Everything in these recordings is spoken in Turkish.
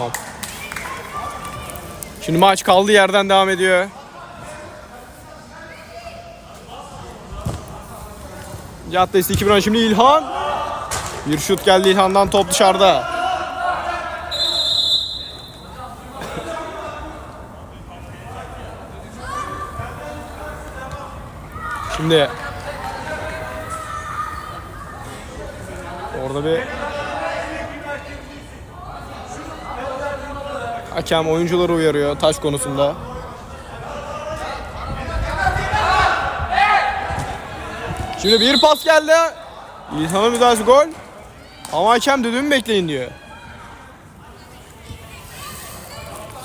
Tamam. Şimdi maç kaldığı yerden devam ediyor. Caddesi 2010 şimdi İlhan. Bir şut geldi İlhan'dan top dışarıda. Şimdi orada bir hakem oyuncuları uyarıyor taş konusunda. Şimdi bir pas geldi. İlhan'ın müdahalesi gol. Ama hakem düdüğümü bekleyin diyor.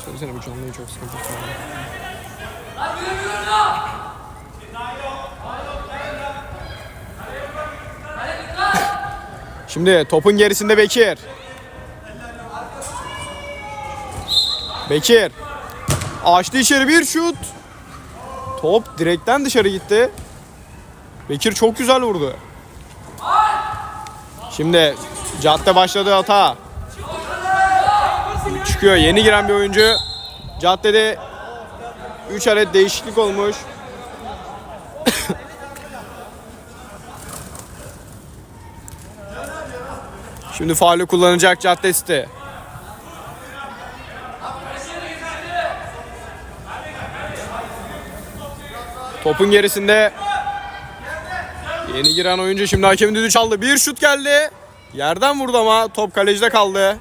Söylesene bu canlıyı çok sıkıntı. Şimdi topun gerisinde Bekir. Bekir. Açtı içeri bir şut. Top direkten dışarı gitti. Bekir çok güzel vurdu. Şimdi cadde başladı hata. Çıkıyor yeni giren bir oyuncu. Caddede 3 adet değişiklik olmuş. Şimdi faulü kullanacak cadde site. Topun gerisinde yeni giren oyuncu şimdi hakemin düdüğü çaldı. Bir şut geldi. Yerden vurdu ama top kalecide kaldı.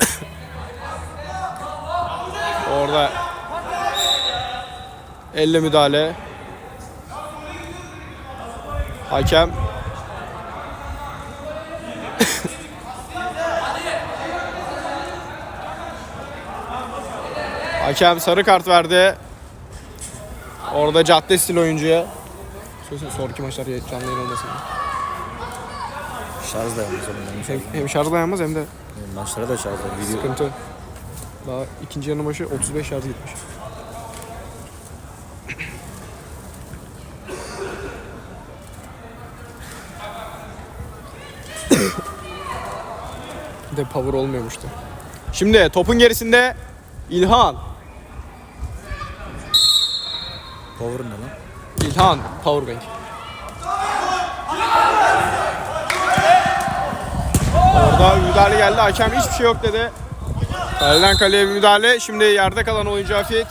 Orada elle müdahale. Hakem Hakem sarı kart verdi. Orada cadde stil oyuncuya. Söylesene sonraki maçlar ya- canlı yayın olmasın. Şarj da yalnız onun. Hem, hem şarj dayanmaz hem de Maçlara da şarj da. Video sıkıntı. Daha ikinci yarı başı 35 şarj gitmiş. Bir de power olmuyormuştu. Şimdi topun gerisinde İlhan. Power ne lan? İlhan Powerbank. Orada müdahale geldi. Hakem hiçbir şey yok dedi. Kaleden kaleye bir müdahale. Şimdi yerde kalan oyuncu Afiyet.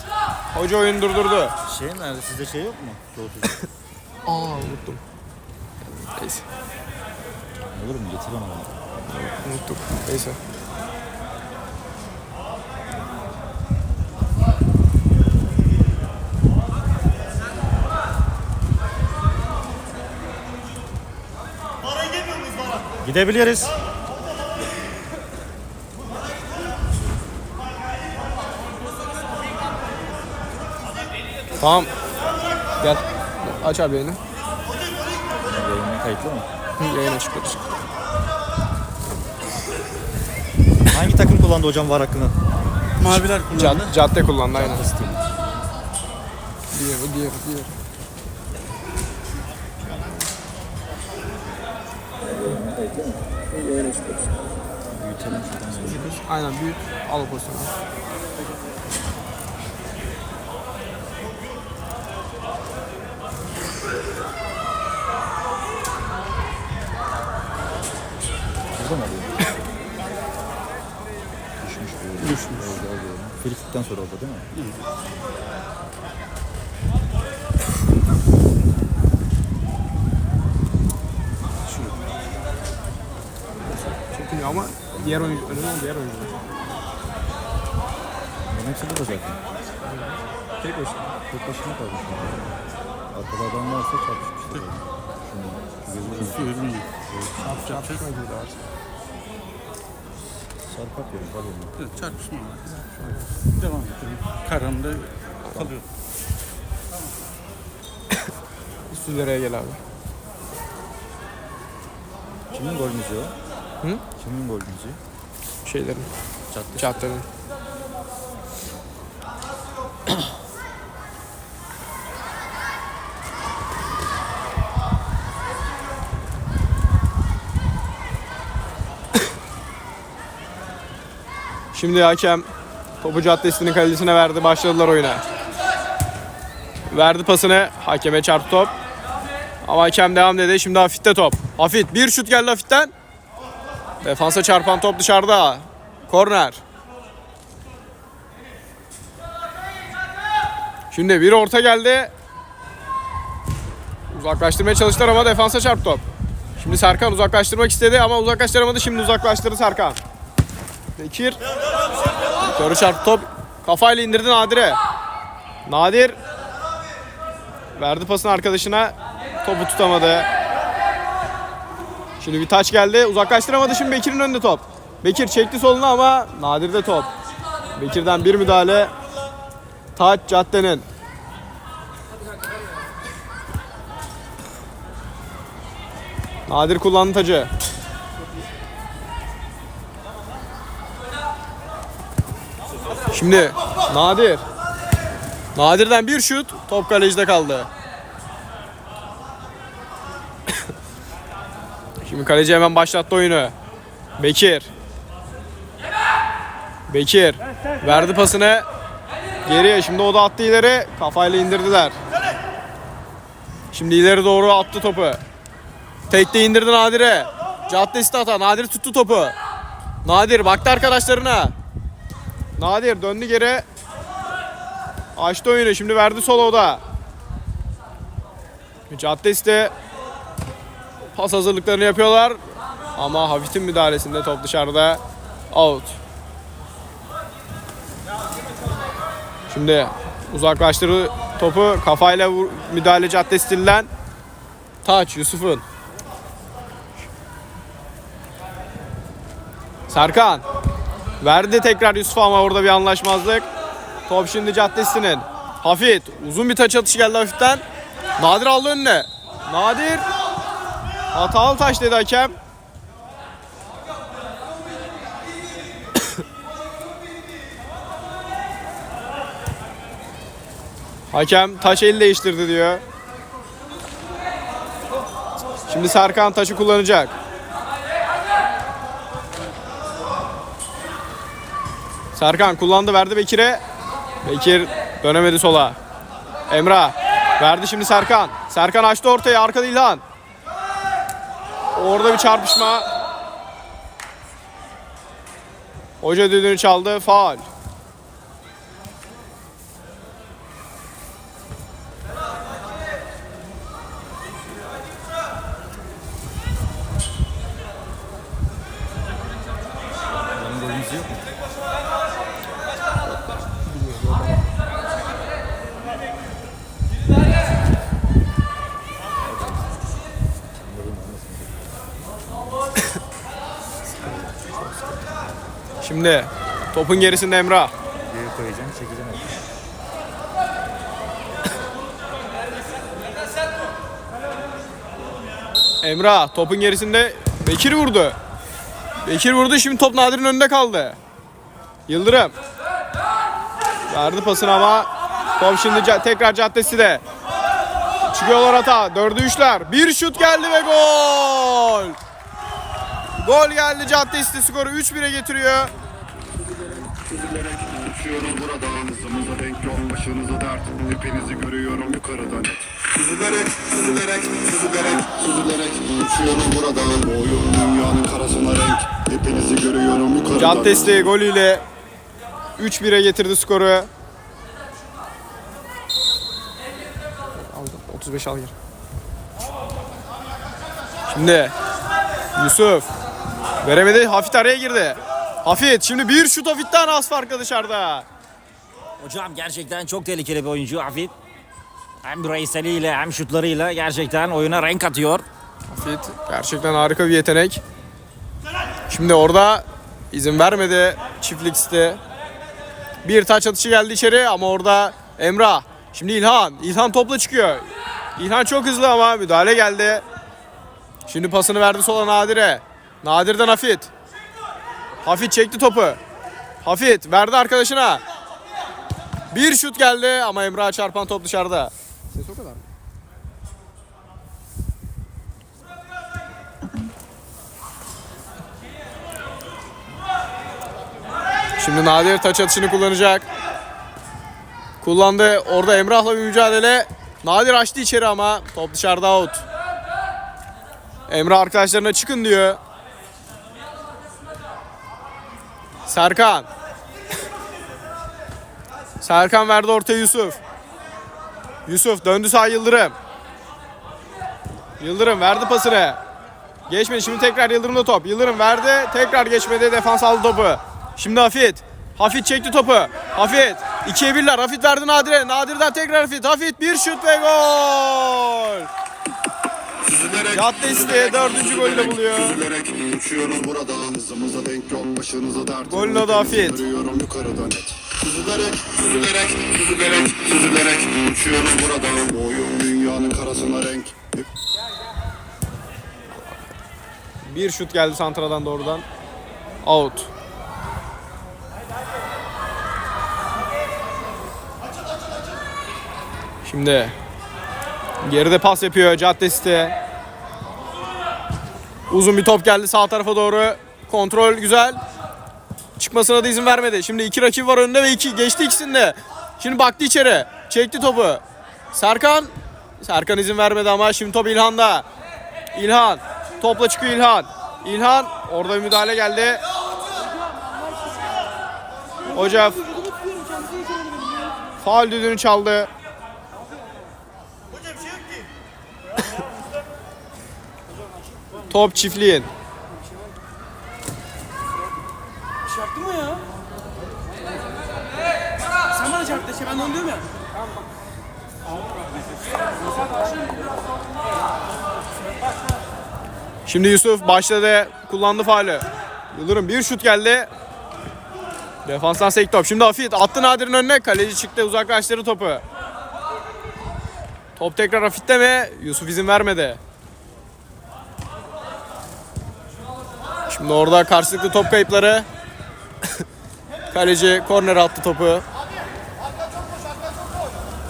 Hoca oyunu durdurdu. Şey nerede? Sizde şey yok mu? Soğutucu. Aa unuttum. Neyse Olur mu? Getir bana. unuttuk. Neyse. Gidebiliriz. Tamam. Gel. Aç abi yayını. Yayınlar kayıtlı mı? Hı, Yayın açık olsun. Hangi takım kullandı hocam var hakkını? Maviler kullandı. Cad- cadde kullandı aynen. Stil. Diğer, diğer, Büyütelim şuradan. Aynen büyük. Al. Burada mı alıyor? Düşmüş. Düşmüş. Oldu. Frikikten sonra oldu değil mi? Çekiliyor ama diğer oyuncu, önemli diğer oyuncu. Benim hepsi burada zaten. Tek başına. Tek başına kalmış. Arkada adam varsa çarpışmıştır. Şu gözü Sürünüyor. Çarpışma gibi de var. Sarpak yerim var yerim. Evet, çarpışma var. Devam edelim. Karanlığı kalıyor. Üst yüzeye gel abi. Kimin gol müziği o? Hı? Kimin gol müziği? Şeylerin, Cadde. caddenin. Şimdi hakem topu caddesinin kalesine verdi. Başladılar oyuna. Verdi pasını. Hakeme çarptı top. Ama hakem devam dedi. Şimdi Hafit'te top. Hafit bir şut geldi Hafit'ten. Defansa çarpan top dışarıda. Korner. Şimdi bir orta geldi. Uzaklaştırmaya çalıştılar ama defansa çarptı top. Şimdi Serkan uzaklaştırmak istedi ama uzaklaştıramadı. Şimdi uzaklaştırdı Serkan. Bekir. Yukarı çarptı top. Kafayla indirdi Nadir'e. Nadir. Verdi pasını arkadaşına. Topu tutamadı. Şimdi bir taç geldi. Uzaklaştıramadı. Şimdi Bekir'in önünde top. Bekir çekti soluna ama Nadir'de top. Bekir'den bir müdahale. Taç caddenin. Nadir kullandı tacı. Şimdi Nadir. Nadir'den bir şut. Top kalecide kaldı. Şimdi kaleci hemen başlattı oyunu. Bekir. Bekir. Verdi pasını. Geriye. Şimdi o da attı ileri. Kafayla indirdiler. Şimdi ileri doğru attı topu. Tekte indirdi Nadir'e. Caddesi hata. Nadir tuttu topu. Nadir baktı arkadaşlarına. Nadir döndü geri. Açtı oyunu. Şimdi verdi soloda. Caddesi de pas hazırlıklarını yapıyorlar. Ama Hafif'in müdahalesinde top dışarıda. Out. Şimdi uzaklaştırdı topu. Kafayla vur, müdahale cadde stilinden. Taç Yusuf'un. Serkan. Verdi tekrar Yusuf ama orada bir anlaşmazlık. Top şimdi caddesinin. Hafit. Uzun bir taç atışı geldi Hafit'ten. Nadir aldı önüne. Nadir. Hatalı taş dedi hakem. hakem taş el değiştirdi diyor. Şimdi Serkan taşı kullanacak. Serkan kullandı verdi Bekir'e. Bekir dönemedi sola. Emrah verdi şimdi Serkan. Serkan açtı ortaya arkada İlhan. Orada bir çarpışma. Hoca düdüğünü çaldı. Golümüz yok mu? Şimdi topun gerisinde Emrah. Geri koyacağım, çekeceğim. Emrah topun gerisinde Bekir vurdu. Bekir vurdu şimdi top Nadir'in önünde kaldı. Yıldırım. Verdi pasını ama top şimdi ca- tekrar caddesi de. Çıkıyorlar hata. Dördü üçler. Bir şut geldi ve gol. Gol geldi caddesi skoru 3-1'e getiriyor. Süzülerek uçuyorum buradan Hızımıza denk yok başınıza dert Hepinizi görüyorum yukarıdan Süzülerek, süzülerek, süzülerek, süzülerek Uçuyorum buradan Boğuyorum dünyanın karasına renk Hepinizi görüyorum yukarıdan Caddesi golüyle 3-1'e getirdi skoru. Aldım. 35 al gir. Şimdi Yusuf veremedi. Hafit araya girdi. Hafit şimdi bir şut Hafit'ten az farklı dışarıda. Hocam gerçekten çok tehlikeli bir oyuncu Hafit. Hem bireyseliyle hem şutlarıyla gerçekten oyuna renk atıyor. Hafit gerçekten harika bir yetenek. Şimdi orada izin vermedi çiftlik iste. Bir taç atışı geldi içeri ama orada Emrah. Şimdi İlhan. İlhan topla çıkıyor. İlhan çok hızlı ama müdahale geldi. Şimdi pasını verdi sola Nadir'e. Nadir'den Hafit. Hafit çekti topu. Hafit verdi arkadaşına. Bir şut geldi ama Emrah çarpan top dışarıda. Ses o kadar mı? Şimdi Nadir taç atışını kullanacak. Kullandı. Orada Emrah'la bir mücadele. Nadir açtı içeri ama top dışarıda out. Emrah arkadaşlarına çıkın diyor. Serkan. Serkan verdi ortaya Yusuf. Yusuf döndü sağ Yıldırım. Yıldırım verdi pasını. Geçmedi şimdi tekrar Yıldırım'da top. Yıldırım verdi tekrar geçmedi defans aldı topu. Şimdi Hafit. Hafit çekti topu. Hafit. 2'ye 1'ler. Hafit verdi Nadir'e. Nadir'den tekrar Hafit. Hafit bir şut ve gol. Cadde isteği dördüncü golü de buluyor. Süzülerek uçuyoruz burada Hızımıza denk yok başınıza dert Golün adı Afiyet. Görüyorum yukarıdan et Süzülerek, süzülerek, süzülerek, süzülerek Uçuyoruz burada Bu oyun dünyanın karasına renk Bir şut geldi santradan doğrudan. Out. Şimdi geride pas yapıyor cadde site. Uzun bir top geldi sağ tarafa doğru. Kontrol güzel. Çıkmasına da izin vermedi. Şimdi iki rakip var önünde ve iki geçti ikisinde. Şimdi baktı içeri. Çekti topu. Serkan Serkan izin vermedi ama şimdi top İlhan'da. İlhan. Topla çıkıyor İlhan. İlhan orada bir müdahale geldi. Hoca faul düdüğünü çaldı. Top çiftliğin. Çarptın mı ya? Sen bana çarptın işte ben de onu diyorum ya. Şimdi Yusuf başladı. Kullandı faulü. Yıldırım bir şut geldi. Defanstan sekti top. Şimdi Hafit attı Nadir'in önüne. Kaleci çıktı uzaklaştırdı topu. Top tekrar Hafit'te mi? Yusuf izin vermedi. Şimdi orada karşılıklı top kayıpları. Kaleci korner attı topu.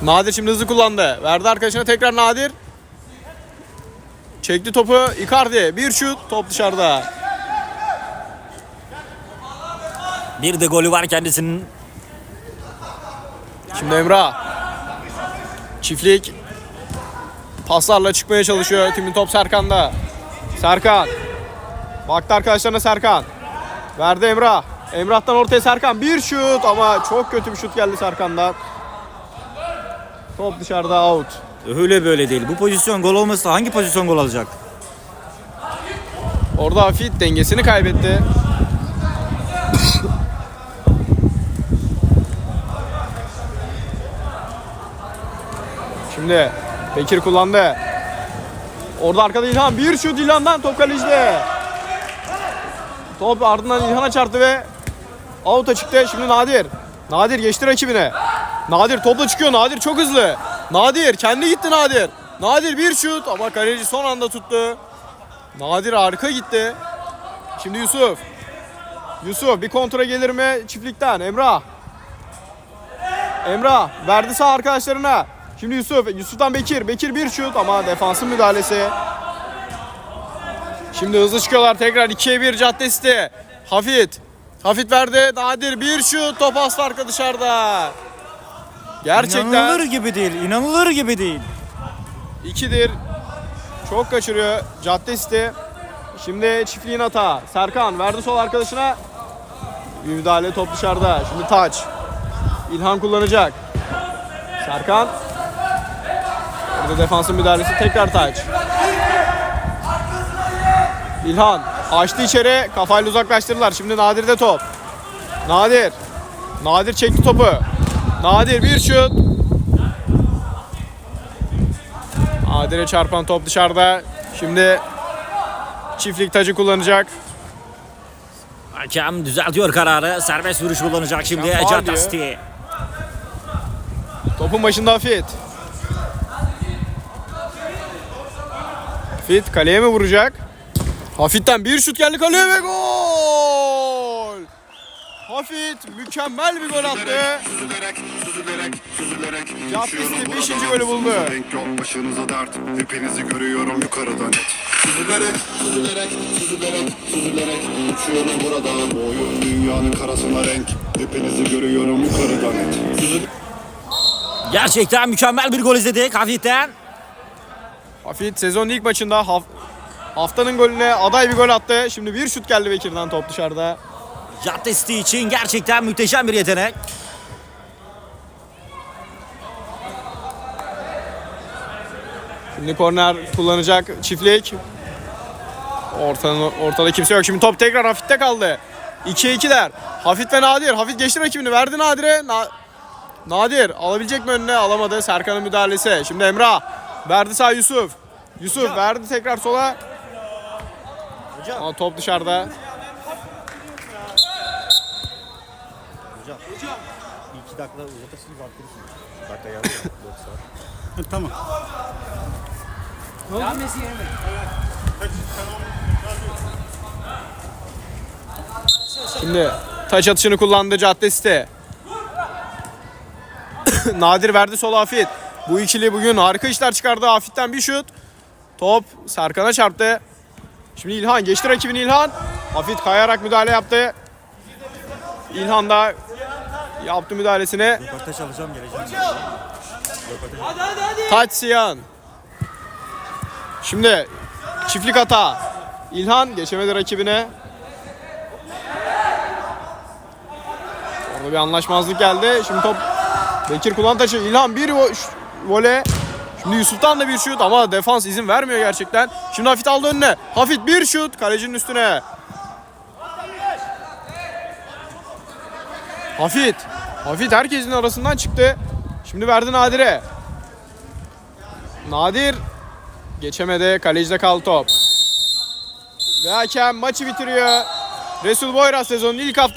Nadir şimdi hızlı kullandı. Verdi arkadaşına tekrar Nadir. Çekti topu Icardi. Bir şut top dışarıda. Bir de golü var kendisinin. Şimdi Emrah. Çiftlik. Paslarla çıkmaya çalışıyor. Kimin top Serkan'da. Serkan. Baktı arkadaşlarına Serkan. Verdi Emrah. Emrah'tan ortaya Serkan. Bir şut ama çok kötü bir şut geldi Serkan'dan. Top dışarıda out. Öyle böyle değil. Bu pozisyon gol olmasa hangi pozisyon gol alacak? Orada Hafit dengesini kaybetti. Şimdi Bekir kullandı. Orada arkada İlhan. Bir şut İlhan'dan top kalecide. Top ardından İlhan'a çarptı ve out'a çıktı. Şimdi Nadir. Nadir geçti rakibine. Nadir topla çıkıyor. Nadir çok hızlı. Nadir kendi gitti Nadir. Nadir bir şut ama kaleci son anda tuttu. Nadir harika gitti. Şimdi Yusuf. Yusuf bir kontra gelir mi çiftlikten? Emrah. Emrah verdi sağ arkadaşlarına. Şimdi Yusuf. Yusuf'tan Bekir. Bekir bir şut ama defansın müdahalesi. Şimdi hızlı çıkıyorlar tekrar 2'ye 1 caddesi. Hafit. Hafit verdi. Nadir bir şut. Top aslı arka dışarıda. Gerçekten İnanılır gibi değil. inanılır gibi değil. 2'dir. Çok kaçırıyor cadde site. Şimdi çiftliğin hata. Serkan verdi sol arkadaşına. Bir müdahale top dışarıda. Şimdi taç. İlhan kullanacak. Serkan. Burada defansın müdahalesi tekrar taç. İlhan açtı içeri. Kafayla uzaklaştırdılar. Şimdi Nadir'de top. Nadir. Nadir çekti topu. Nadir bir şut. Adile çarpan top dışarıda. Şimdi çiftlik tacı kullanacak. Hakem düzeltiyor kararı. Serbest vuruş kullanacak şimdi Ecatasti. Topun başında Fit. Fit kaleye mi vuracak? Hafit'ten bir şut geldi kaleye ve gol! Hafit mükemmel bir gol attı. Süzülerek, süzülerek, süzülerek Caddesi Uçuyoruz beşinci burada golü buldu. Denk yok başınıza dert Hepinizi görüyorum yukarıdan et Süzülerek, süzülerek, süzülerek, süzülerek Uçuyorum burada Bu oyun dünyanın karasına renk Hepinizi görüyorum net Süzülerek Gerçekten mükemmel bir gol izledik Hafif'ten. Hafit sezonun ilk maçında haf- haftanın golüne aday bir gol attı. Şimdi bir şut geldi Bekir'den top dışarıda. City için gerçekten muhteşem bir yetenek. Şimdi korner kullanacak çiftlik. Ortanın, ortada kimse yok. Şimdi top tekrar Hafit'te kaldı. 2'ye 2'ler. Hafit ve Nadir. Hafit geçti rakibini. Verdi Nadir'e. Na- Nadir alabilecek mi önüne? Alamadı. Serkan'ın müdahalesi. Şimdi Emrah. Verdi sağ Yusuf. Yusuf verdi tekrar sola. Ama top dışarıda. Bir iki dakika uzatırsınız arttırırsınız. Dakika geldi ya. 4 saat. Ha, tamam. Şimdi taç atışını kullandı cadde site. Nadir verdi sola Hafit. Bu ikili bugün harika işler çıkardı. Hafit'ten bir şut. Top Serkan'a çarptı. Şimdi İlhan geçti rakibini İlhan. Hafit kayarak müdahale yaptı. İlhan da yaptı müdahalesini. Röportaj alacağım geleceğim. Hadi hadi hadi. Taç Siyan. Şimdi çiftlik hata. İlhan geçemedi rakibine. Orada bir anlaşmazlık geldi. Şimdi top Bekir kullan taşı. İlhan bir vo- ş- vole. Şimdi Yusuf'tan da bir şut ama defans izin vermiyor gerçekten. Şimdi Hafit aldı önüne. Hafit bir şut kalecinin üstüne. Hafit. Hafit herkesin arasından çıktı. Şimdi verdi Nadir'e. Nadir geçemedi. Kalecide kaldı top. Ve hakem maçı bitiriyor. Resul Boyraz sezonun ilk haftası